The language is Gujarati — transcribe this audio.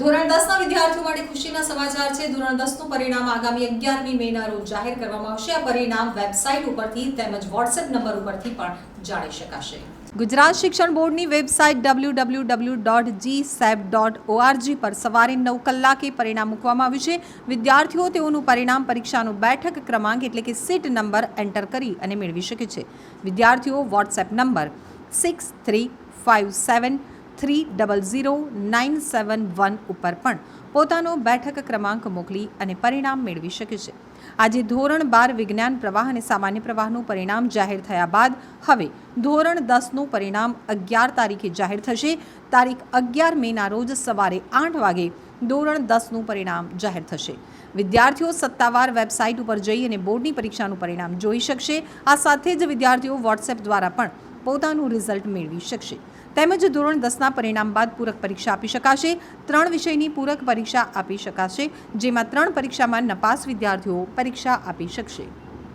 ધોરણ દસના વિદ્યાર્થીઓ માટે ખુશીના સમાચાર છે. ધોરણ દસનું પરિણામ આગામી અગિયારમી મેના રોજ જાહેર કરવામાં આવશે. આ પરિણામ વેબસાઇટ ઉપરથી તેમજ વોટ્સએપ નંબર ઉપરથી પણ જાણી શકાશે. ગુજરાત શિક્ષણ બોર્ડની website W W W dot G SEB dot O R G પર સવારે નવ કલાકે પરિણામ મૂકવામાં આવ્યું છે. વિદ્યાર્થીઓ તેઓનું પરિણામ પરીક્ષાનું બેઠક ક્રમાંક એટલે કે સીટ નંબર એન્ટર કરી અને મેળવી શકે છે. વિદ્યાર્થીઓ WhatsApp number six three five seven three double zero nine seven one ઉપર પણ પોતાનો બેઠક ક્રમાંક મોકલી અને પરિણામ મેળવી શકે છે આજે ધોરણ બાર વિજ્ઞાન પ્રવાહ અને સામાન્ય પ્રવાહનું પરિણામ જાહેર થયા બાદ હવે ધોરણ દસનું પરિણામ અગિયાર તારીખે જાહેર થશે તારીખ અગિયાર મેના રોજ સવારે આઠ વાગે ધોરણ દસનું પરિણામ જાહેર થશે વિદ્યાર્થીઓ સત્તાવાર વેબસાઇટ ઉપર જઈ અને બોર્ડની પરીક્ષાનું પરિણામ જોઈ શકશે આ સાથે જ વિદ્યાર્થીઓ વોટ્સએપ દ્વારા પણ પોતાનું રિઝલ્ટ મેળવી શકશે. તેમજ ધોરણ દસના પરિણામ બાદ પૂરક પરીક્ષા આપી શકાશે. ત્રણ વિષયની પૂરક પરીક્ષા આપી શકાશે, જેમાં ત્રણ પરીક્ષામાં નપાસ વિદ્યાર્થીઓ પરીક્ષા આપી શકશે.